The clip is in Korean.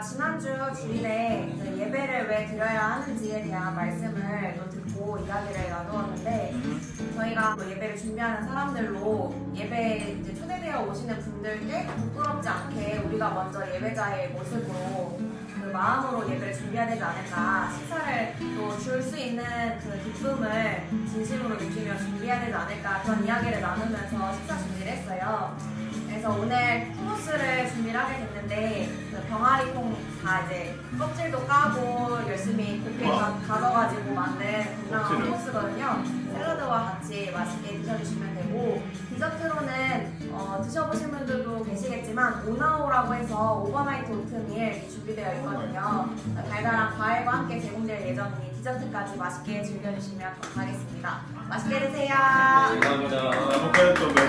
지난주 주일에 예배를 왜 드려야 하는지에 대한 말씀을 또 듣고 이야기를 나누었는데 저희가 예배를 준비하는 사람들로 예배 이제 초대되어 오시는 분들께 부끄럽지 않게 우리가 먼저 예배자의 모습으로 그 마음으로 예배를 준비해야 되지 않을까 시사를 또 줄 수 있는 그 기쁨을 진심으로 느끼며 준비해야 되지 않을까 그런 이야기를 나누면서 식사 준비를 했어요. 그래서 오늘 코너스를 준비를 하게 됐는데 그 병아리콩 다 이제 껍질도 까고 열심히 곱게 가, 가져가지고 만든 건강한 껍질을? 후무스거든요. 샐러드와 같이 맛있게 드셔주시면 되고 디저트로는 어, 드셔보신 분들도 계시겠지만 오나오라고 해서 오버나이트 오트밀 준비되어 있거든요. 달달한 과일과 함께 제공될 예정이니 디저트까지 맛있게 즐겨주시면 감사하겠습니다. 맛있게 드세요. 감사합니다. 잘못했던 멤